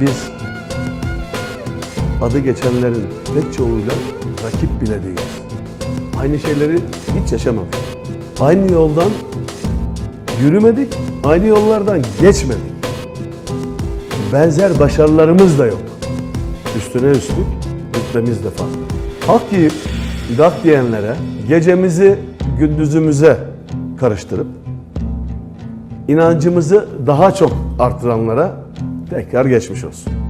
biz adı geçenlerin pek çoğuyla rakip bile değiliz. Aynı şeyleri hiç yaşamadık. Aynı yoldan yürümedik, aynı yollardan geçmedik. Benzer başarılarımız da yok. Üstüne üstlük rütbemiz de farklı. Hak yiyip gak diyenlere gecemizi gündüzümüze karıştırıp inancımızı daha çok artıranlara tekrar geçmiş olsun.